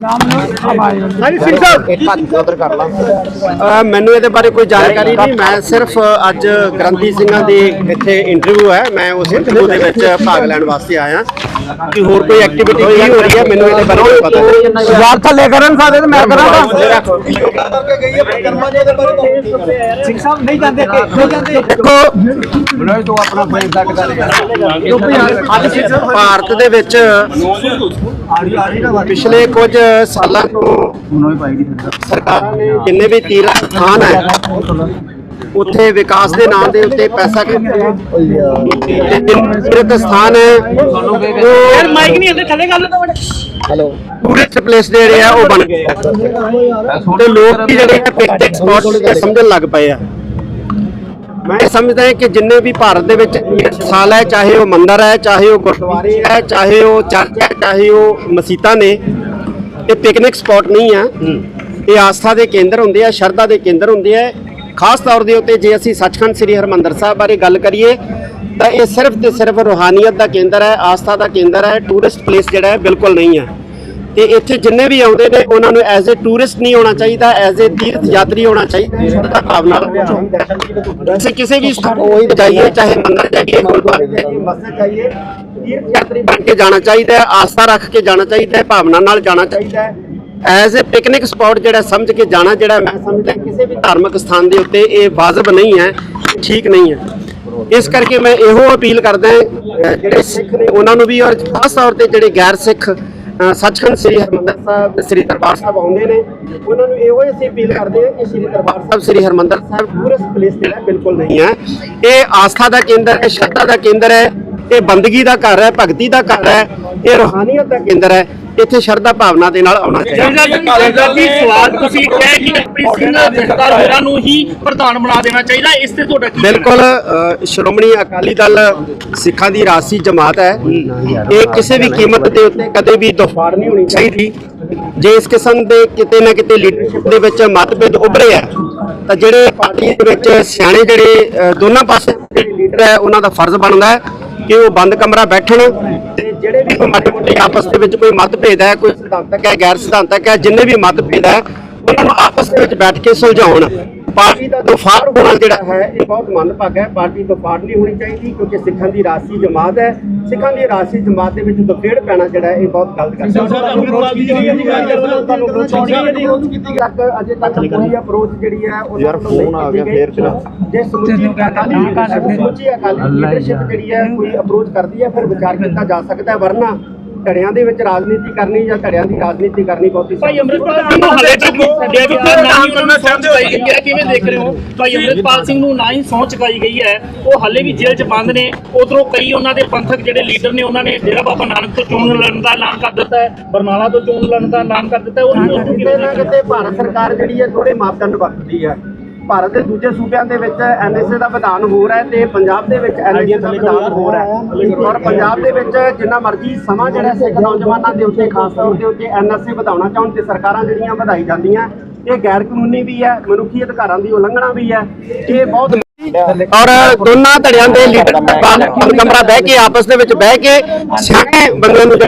ਹਾਂਜੀ ਸਿੰਘ ਸਾਹਿਬ। ਮੈਨੂੰ ਇਹਦੇ ਬਾਰੇ ਕੋਈ ਜਾਣਕਾਰੀ ਨਹੀਂ। ਮੈਂ ਸਿਰਫ ਅੱਜ ਗ੍ਰੰਥੀ ਸਿੰਘਾਂ ਦੀ ਇੱਥੇ ਇੰਟਰਵਿਊ ਹੈ। ਮੈਂ ਉਸ ਇੰਟਰਵਿਊ ਦੇ ਵਿੱਚ ਭਾਗ ਲੈਣ ਵਾਸਤੇ ਆਇਆ। ਕਿ ਹੋਰ ਕੋਈ ਐਕਟੀਵਿਟੀ ਕੀ ਹੋ ਰਹੀ ਹੈ ਮੈਨੂੰ ਇਹਦੇ ਬਾਰੇ ਕੋਈ ਪਤਾ ਨਹੀਂ। ਯਾਰ ਥੱਲੇ ਕਰਨ ਸਾਡੇ ਤੇ ਮੈਂ ਕਰਾਂਗਾ ਸਿੰਘ ਸਾਹਿਬ ਨਹੀਂ ਜਾਂਦੇ ਨਹੀਂ ਜਾਂਦੇ। ਦੇਖੋ ਭਾਰਤ ਦੇ ਵਿੱਚ ਪਿਛਲੇ ਕੁਝ ਸਾਲਾਂ ਤੋਂ ਸਰਕਾਰਾਂ ਨੇ ਜਿੰਨੇ ਵੀ ਤੀਰਥ ਸਥਾਨ ਹੈ ਉੱਥੇ ਵਿਕਾਸ ਦੇ ਨਾਮ ਦੇ ਉੱਤੇ ਪੈਸਾ ਖਰਚਿਆ ਤੇ ਜਿੰਨੇ ਤੀਰਥ ਸਥਾਨ ਹੈ ਉਹ ਮਾਈਕ ਨਹੀਂ ਆਉਂਦੇ ਥੱਲੇ ਗੱਲ ਤਾਂ ਹੈਲੋ। ਟੂਰਿਸਟ ਪਲੇਸ ਜਿਹੜੇ ਆ ਉਹ ਬਣ ਗਏ ਆ। ਤੇ ਲੋਕ ਵੀ ਜਿਹੜੇ ਆ ਪਿਕਨਿਕ ਸਪੌਟ ਸਮਝਣ ਲੱਗ ਪਏ ਆ। ਮੈਂ ਸਮਝਦਾ ਹਾਂ ਕਿ ਜਿੰਨੇ ਵੀ ਭਾਰਤ ਦੇ ਵਿੱਚ ਸਾਲ ਹੈ ਚਾਹੇ ਉਹ ਮੰਦਿਰ ਹੈ ਚਾਹੇ ਉਹ ਗੁਰਦੁਆਰੇ ਹੈ ਚਾਹੇ ਉਹ ਚਰਚ ਹੈ ਚਾਹੇ ਉਹ ਮਸਜਿਦਾਂ ਨੇ ਇਹ ਪਿਕਨਿਕ ਸਪੌਟ ਨਹੀਂ ਆ। ਇਹ ਆਸਥਾ ਦੇ ਕੇਂਦਰ ਹੁੰਦੇ ਆ ਸ਼ਰਧਾ ਦੇ ਕੇਂਦਰ ਹੁੰਦੇ ਆ। ਖਾਸ ਤੌਰ ਦੇ ਉੱਤੇ ਜੇ ਅਸੀਂ ਸੱਚਖੰਡ ਸ੍ਰੀ ਹਰਮੰਦਰ ਸਾਹਿਬ ਬਾਰੇ ਗੱਲ ਕਰੀਏ ਤਾਂ ਇਹ ਸਿਰਫ ਤੇ ਸਿਰਫ ਰੋਹਾਨੀਅਤ ਦਾ ਕੇਂਦਰ ਹੈ ਆਸਥਾ ਦਾ ਕੇਂਦਰ ਹੈ ਟੂਰਿਸਟ ਪਲੇਸ ਜਿਹੜਾ ਹੈ ਬਿਲਕੁਲ ਨਹੀਂ ਹੈ ਤੇ ਇੱਥੇ ਜਿੰਨੇ ਵੀ ਆਉਂਦੇ ਨੇ ਉਹਨਾਂ ਨੂੰ ਐਜ਼ ਅ ਟੂਰਿਸਟ ਨਹੀਂ ਆਉਣਾ ਚਾਹੀਦਾ ਐਜ਼ ਅ ਤੀਰਥ ਯਾਤਰੀ ਆਉਣਾ ਚਾਹੀਦਾ ਭਾਵ ਨਾਲ। ਕਿਸੇ ਕਿਸੇ ਵੀ ਸਥਾਨ ਕੋਈ ਜਾਈਏ ਚਾਹੇ ਮੰਦਰ ਜਾਈਏ ਮਸਜਿਦ ਜਾਈਏ ਤੀਰਥ ਯਾਤਰੀ ਬਣ ਕੇ ਜਾਣਾ ਚਾਹੀਦਾ ਆਸਥਾ ਰੱਖ ਕੇ ਜਾਣਾ ਚਾਹੀਦਾ ਹੈ ਭਾਵਨਾ ਨਾਲ ਜਾਣਾ ਚਾਹੀਦਾ ਐਜ਼ ਅ ਪਿਕਨਿਕ ਸਪੌਟ ਜਿਹੜਾ ਸਮਝ ਕੇ ਜਾਣਾ ਜਿਹੜਾ ਮੈਂ ਸਮਝਦਾ ਕਿਸੇ ਵੀ ਧਾਰਮਿਕ ਸਥਾਨ ਦੇ ਉੱਤੇ ਇਹ ਵਾਜਬ ਨਹੀਂ ਹੈ ਠੀਕ ਨਹੀਂ ਹੈ। ਇਸ ਕਰਕੇ ਮੈਂ ਇਹੋ ਅਪੀਲ ਕਰਦਾ ਜਿਹੜੇ ਸਿੱਖ ਨੇ ਉਹਨਾਂ ਨੂੰ ਵੀ ਔਰ ਖਾਸ ਤੌਰ ਤੇ ਜਿਹੜੇ ਗੈਰ ਸਿੱਖ ਸੱਚਖੰਡ ਸ੍ਰੀ ਹਰਮੰਦਰ ਸਾਹਿਬ ਸ੍ਰੀ ਦਰਬਾਰ ਸਾਹਿਬ ਆਉਂਦੇ ਨੇ। ਉਹਨਾਂ ਨੂੰ ਇਹੋ ਹੀ ਅਸੀਂ ਅਪੀਲ ਕਰਦੇ ਹਾਂ ਕਿ ਸ੍ਰੀ ਦਰਬਾਰ ਸਾਹਿਬ ਸ੍ਰੀ ਹਰਮੰਦਰ ਸਾਹਿਬ ਟੂਰਿਸਟ ਪਲੇਸ ਜਿਹੜਾ ਬਿਲਕੁਲ ਨਹੀਂ ਹੈ। ਇਹ ਆਸਥਾ ਦਾ ਕੇਂਦਰ ਹੈ ਸ਼ਰਧਾ ਦਾ ਕੇਂਦਰ ਹੈ ਇਹ ਬੰਦਗੀ ਦਾ ਘਰ ਹੈ ਭਗਤੀ ਦਾ ਘਰ ਹੈ। ਇਹ ਰੋਹਾਨੀਅਤ ਦਾ ਕੇਂਦਰ ਹੈ ਇੱਥੇ ਸ਼ਰਧਾ ਭਾਵਨਾ ਦੇ ਨਾਲ ਆਉਣਾ ਚਾਹੀਦਾ। ਜੀ ਸਵਾਲ ਤੁਸੀਂ ਕਿਹਾ ਕਿ ਆਪਣੀ ਸਿੰਘ ਜਥੇਦਾਰ ਹੋਰਾਂ ਨੂੰ ਹੀ ਪ੍ਰਧਾਨ ਬਣਾ ਦੇਣਾ ਚਾਹੀਦਾ ਇਸ ਤੇ ਤੁਹਾਡਾ ਕੀ ਬਿਲਕੁਲ ਸ਼੍ਰੋਮਣੀ ਅਕਾਲੀ ਦਲ ਸਿੱਖਾਂ ਦੀ ਰਾਸੀ ਜਮਾਤ ਹੈ। ਇਹ ਕਿਸੇ ਵੀ ਕੀਮਤ ਦੇ ਉੱਤੇ ਕਦੇ ਵੀ ਦਫਾੜ ਨਹੀਂ ਹੋਣੀ ਚਾਹੀਦੀ। ਜੇ ਇਸ ਕਿਸਮ ਦੇ ਕਿਤੇ ਨਾ ਕਿਤੇ ਲੀਡਰਸ਼ਿਪ ਦੇ ਵਿੱਚ ਮਤਭੇਦ ਉੱਭਰੇ ਆ ਤਾਂ ਜਿਹੜੇ ਪਾਰਟੀ ਦੇ ਵਿੱਚ ਸਿਆਣੇ ਜਿਹੜੇ ਦੋਨਾਂ ਪਾਸੇ ਜਿਹੜੇ ਲੀਡਰ ਹੈ ਉਹਨਾਂ ਦਾ ਫਰਜ਼ ਬਣਦਾ ਹੈ ਕਿ ਉਹ ਬੰਦ ਕਮਰਾ ਬੈਠਣ ਜਿਹੜੇ ਵੀ ਮੋਟੇ ਆਪਸ ਦੇ ਵਿੱਚ ਕੋਈ ਮਤਭੇਦ ਹੈ ਕੋਈ ਸਿਧਾਂਤਕ ਹੈ ਗੈਰ ਸਿਧਾਂਤਕ ਹੈ ਜਿੰਨੇ ਵੀ ਮਤਭੇਦ ਹੈ ਉਹਨਾਂ ਨੂੰ ਆਪਸ ਦੇ ਵਿੱਚ ਬੈਠ ਕੇ ਸੁਲਝਾਉਣ। ਪਾਰਟੀ ਦਾ ਦਫਾੜ ਹੋਣਾ ਜਿਹੜਾ ਹੈ ਇਹ ਬਹੁਤ ਮੰਦਭਾਗਾ ਹੈ। ਪਾਰਟੀ ਦਫਾੜ ਨਹੀਂ ਹੋਣੀ ਚਾਹੀਦੀ ਕਿਉਂਕਿ ਸਿੱਖਾਂ ਦੀ ਰਾਸੀ ਜਮਾਤ ਹੈ। ਸਿੱਖਾਂ ਦੀ ਰਾਸੀ ਜਮਾਤ ਦੇ ਵਿੱਚ ਦਫੇੜ ਪੈਣਾ ਜਿਹੜਾ ਹੈ ਇਹ ਬਹੁਤ ਗਲਤ ਗੱਲ ਹੈ। ਅਜੇ ਤੱਕ ਕੋਈ ਅਪਰੋਚ ਜਿਹੜੀ ਹੈ ਉਹ ਯਾਰ ਫੋਨ ਆ ਗਿਆ ਫੇਰ ਚਲਾ। ਜੇ ਸਮੁੱਚੀ ਅਕਾਲੀ ਲੀਡਰਸ਼ਿਪ ਜਿਹੜੀ ਹੈ ਕੋਈ ਅਪਰੋਚ ਕਰਦੀ ਹੈ ਫਿਰ ਵਿਚਾਰ ਕੀਤਾ ਜਾ ਸਕਦਾ ਹੈ ਵਰਨਾ ਧੜਿਆਂ ਦੇ ਵਿੱਚ ਰਾਜਨੀਤੀ ਕਰਨੀ ਜਾਂ ਧੜਿਆਂ ਦੀ ਰਾਜਨੀਤੀ ਕਰਨੀ ਬਹੁਤੀ ਭਾਈ ਅੰਮ੍ਰਿਤਪਾਲ ਸਿੰਘ ਨੂੰ ਹਲੇ ਤੱਕ ਡੇਵਿਡ ਦਾ ਨਾ ਹੀ ਉਹਨਾਂ ਨੂੰ ਸਹੁੰ ਚੁਕਾਈ ਗਈ ਹੈ ਕਿਵੇਂ ਦੇਖ ਰਹੇ ਹੋ? ਭਾਈ ਅੰਮ੍ਰਿਤਪਾਲ ਸਿੰਘ ਨੂੰ ਨਾ ਹੀ ਸਹੁੰ ਚੁਕਾਈ ਗਈ ਹੈ। ਉਹ ਹਲੇ ਵੀ ਜੇਲ੍ਹ 'ਚ ਬੰਦ ਨੇ। ਉਧਰੋਂ ਕਈ ਉਹਨਾਂ ਦੇ ਪੰਥਕ ਜਿਹੜੇ ਲੀਡਰ ਨੇ ਉਹਨਾਂ ਨੇ ਡੇਰਾ ਬਾਬਾ ਨਾਨਕ ਤੋਂ ਚੋਣ ਲੜਨ ਦਾ ਐਲਾਨ ਕਰ ਦਿੱਤਾ ਹੈ ਬਰਨਾਲਾ ਤੋਂ ਚੋਣ ਲੜਨ ਦਾ ਐਲਾਨ ਕਰ ਦਿੱਤਾ ਹੈ। ਉਹਨਾਂ ਨੂੰ ਕਿਤੇ ਨਾ ਕਿਤੇ ਭਾਰਤ ਸਰਕਾਰ ਜਿਹੜੀ ਹੈ ਥੋੜੇ ਮਾਪਦੰਡ ਵਰਤਦੀ ਹੈ। ਭਾਰਤ ਦੇ ਦੂਜੇ ਸੂਬਿਆਂ ਦੇ ਵਿੱਚ ਐਨਐਸਏ ਦਾ ਵਿਧਾਨ ਹੋਰ ਹੈ ਤੇ ਪੰਜਾਬ ਦੇ ਵਿੱਚ ਐਨਐਸਏ ਦਾ ਵਿਧਾਨ ਹੋਰ ਹੈ ਔਰ ਪੰਜਾਬ ਦੇ ਵਿੱਚ ਜਿੰਨਾ ਮਰਜ਼ੀ ਸਮਾਂ ਜਿਹੜਾ ਸਿੱਖ ਨੌਜਵਾਨਾਂ ਦੇ ਉੱਤੇ ਖਾਸ ਤੌਰ ਦੇ ਉੱਤੇ ਐਨਐਸਏ ਵਧਾਉਣਾ ਚਾਹੁਣ ਤੇ ਸਰਕਾਰਾਂ ਜਿਹੜੀਆਂ ਵਧਾਈ ਜਾਂਦੀਆਂ ਇਹ ਗੈਰ ਕਾਨੂੰਨੀ ਵੀ ਹੈ ਮਨੁੱਖੀ ਅਧਿਕਾਰਾਂ ਦੀ ਉਲੰਘਣਾ ਵੀ ਹੈ ਇਹ ਬਹੁਤ ਔਰ ਦੋਨਾਂ ਧੜਿਆਂ ਦੇ ਲੀਡਰ ਕਮਰਾ ਬਹਿ ਕੇ ਆਪਸ ਦੇ ਵਿੱਚ ਬਹਿ ਕੇ ਸਿਆਣੇ ਬੰਦੇ ਨੂੰ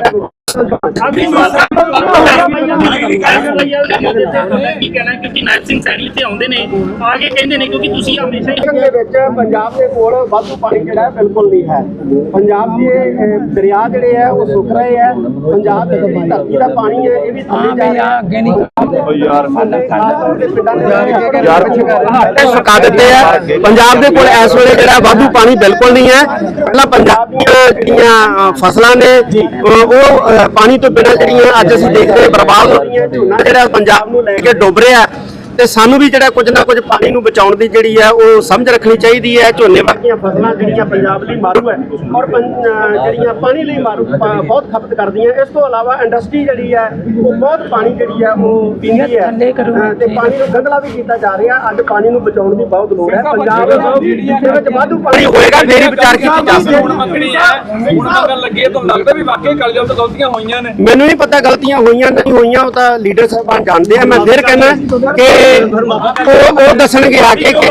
ਦੇ ਵਿੱਚ ਪੰਜਾਬ ਦੇ ਕੋਲ ਵਾਧੂ ਪਾਣੀ ਜਿਹੜਾ ਹੈ ਬਿਲਕੁਲ ਨਹੀਂ ਹੈ ਪੰਜਾਬ ਦੇ ਅਹ, ਦਰਿਆ ਜਿਹੜੇ ਹੈ ਉਹ ਸੁੱਕ ਰਹੇ ਹੈ ਪੰਜਾਬ ਦੀ ਜਿਹੜੀ ਧਰਤੀ ਦਾ ਪਾਣੀ ਹੈ ਇਹ ਵੀ ਥੱਲੇ ਜਾ ਰਿਹਾ ਹੈ ਅੱਗੇ ਯਾਰ ਯਾਰ ਸੁਕਾ ਦਿੱਤੇ ਆ ਪੰਜਾਬ ਦੇ ਕੋਲ ਇਸ ਵੇਲੇ ਜਿਹੜਾ ਵਾਧੂ ਪਾਣੀ ਬਿਲਕੁਲ ਨਹੀਂ ਹੈ। ਪਹਿਲਾਂ ਪੰਜਾਬ ਦੀਆਂ ਜਿਹੜੀਆਂ ਅਹ, ਫਸਲਾਂ ਨੇ ਉਹ ਉਹ, ਅਹ, ਪਾਣੀ ਤੋਂ ਬਿਨਾਂ ਜਿਹੜੀਆਂ ਅੱਜ ਅਸੀਂ ਦੇਖਦੇ ਹਾਂ ਬਰਬਾਦ ਹੋ ਰਹੀਆਂ, ਝੋਨਾ ਜਿਹੜਾ ਪੰਜਾਬ ਨੂੰ ਲੈ ਕੇ ਡੁੱਬ ਰਿਹਾ ਤੇ ਸਾਨੂੰ ਵੀ ਜਿਹੜਾ ਕੁਝ ਨਾ ਕੁਝ ਪਾਣੀ ਨੂੰ ਬਚਾਉਣ ਦੀ ਜਿਹੜੀ ਹੈ ਉਹ ਸਮਝ ਰੱਖਣੀ ਚਾਹੀਦੀ ਹੈ। ਝੋਨੇ ਵਰਗੀਆਂ ਫਸਲਾਂ ਜਿਹੜੀਆਂ ਪੰਜਾਬ ਲਈ ਮਾਰੂ ਹੈ ਔਰ ਜਿਹੜੀਆਂ ਪਾਣੀ ਲਈ ਮਾਰੂ ਬਹੁਤ ਖਪਤ ਕਰਦੀਆਂ। ਇਸ ਤੋਂ ਇਲਾਵਾ ਇੰਡਸਟਰੀ ਜਿਹੜੀ ਹੈ ਉਹ ਬਹੁਤ ਪਾਣੀ ਜਿਹੜੀ ਹੈ ਉਹ ਪੀਂਦੀ ਹੈ। ਤੇ ਪਾਣੀ ਨੂੰ ਗੰਦਲਾ ਵੀ ਕੀਤਾ ਜਾ ਰਿਹਾ। ਅੱਜ ਪਾਣੀ ਨੂੰ ਬਚਾਉਣ ਦੀ ਬਹੁਤ ਲੋੜ ਹੈ। ਪੰਜਾਬ ਦੇ ਵਿੱਚ ਵਾਧੂ ਪਾਣੀ ਹੋਏਗਾ ਹੀ ਵਿਚਾਰ ਕੀਤੀ ਜਾ ਸਕਦੀ ਹੁਣ ਮੰਗਣੀ ਹੈ। ਹੁਣ ਮੰਗਣ ਲੱਗੇ ਤੁਹਾਨੂੰ ਲੱਗਦਾ ਵੀ ਵਾਕਈ ਕਾਲਜਾਂ ਤੋਂ ਗਲਤੀਆਂ ਹੋਈਆਂ ਨੇ। ਮੈਨੂੰ ਨਹੀਂ ਪਤਾ ਗਲਤੀਆਂ ਹੋਈਆਂ ਨਹੀਂ ਹੋਈਆਂ ਉਹ ਤਾਂ ਲੀਡਰ ਸਾਹਿਬਾਨ ਜਾਣਦੇ ਆ। ਮੈਂ ਫਿਰ ਕਹਿੰਦਾ ਕਿ ਉਹ ਉਹ ਦੱਸਣਗੇ ਆ ਕੇ ਕਿ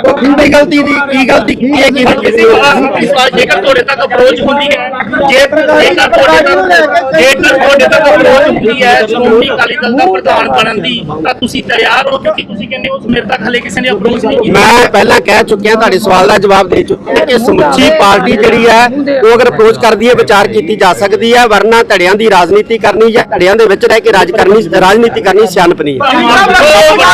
ਉਹ ਕਿੰਨੀ ਗਲਤੀ ਦੀ ਕੀ ਗਲਤੀ ਕੀਤੀ ਹੈ ਕੀ ਨਹੀਂ ਜੇਕਰ ਤੁਹਾਡੇ ਤੱਕ ਅਪਰੋਚ ਹੁੰਦੀ ਹੈ ਜੇ ਜੇਕਰ ਤੁਹਾਡੇ ਤੱਕ ਜੇਕਰ ਤੁਹਾਡੇ ਤੱਕ ਅਪਰੋਚ ਹੁੰਦੀ ਹੈ ਸ਼੍ਰੋਮਣੀ ਅਕਾਲੀ ਦਲ ਦਾ ਪ੍ਰਧਾਨ ਬਣਨ ਦੀ ਤਾਂ ਤੁਸੀਂ ਤਿਆਰ ਹੋ ਕਿਉਂਕਿ ਤੁਸੀਂ ਕਹਿੰਦੇ ਹੋ ਮੇਰੇ ਤੱਕ ਹਲੇ ਕਿਸੇ ਨੇ ਅਪਰੋਚ ਨਹੀਂ ਕੀਤੀ। ਮੈਂ ਪਹਿਲਾਂ ਕਹਿ ਚੁੱਕਿਆ ਤੁਹਾਡੇ ਸਵਾਲ ਦਾ ਜਵਾਬ ਦੇ ਚੁੱਕਿਆ ਕਿ ਸਮੁੱਚੀ ਪਾਰਟੀ ਜਿਹੜੀ ਹੈ ਉਹ ਅਗਰ ਅਪਰੋਚ ਕਰਦੀ ਹੈ ਵਿਚਾਰ ਕੀਤੀ ਜਾ ਸਕਦੀ ਹੈ ਵਰਨਾ ਧੜਿਆਂ ਦੀ ਰਾਜਨੀਤੀ ਕਰਨੀ ਜਾਂ ਧੜਿਆਂ ਦੇ ਵਿੱਚ ਰਹਿ ਕੇ ਰਾਜ ਕਰਨੀ ਰਾਜਨੀਤੀ ਕਰਨੀ ਸਿਆਣਪ ਨਹੀਂ ਹੈ।